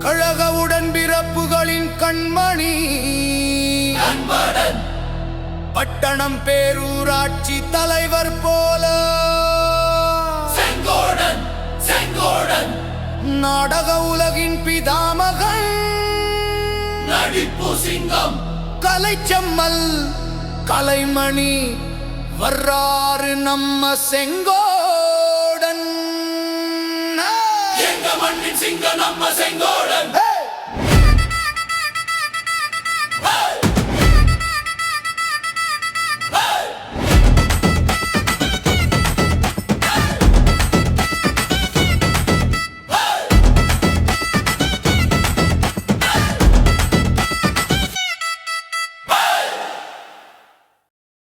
கழக உடன்பிறப்புகளின் கண்மணி. பட்டணம் பேரூராட்சி தலைவர் போல. நாடக உலகின் பிதாமகன் நடிப்பு சிங்கம். கலைச்சம்மல். கலைமணி வர்றாரு நம்ம செங்கோ. எங்க மண்ணின் சிங்க நம்ம செங்கோடன்.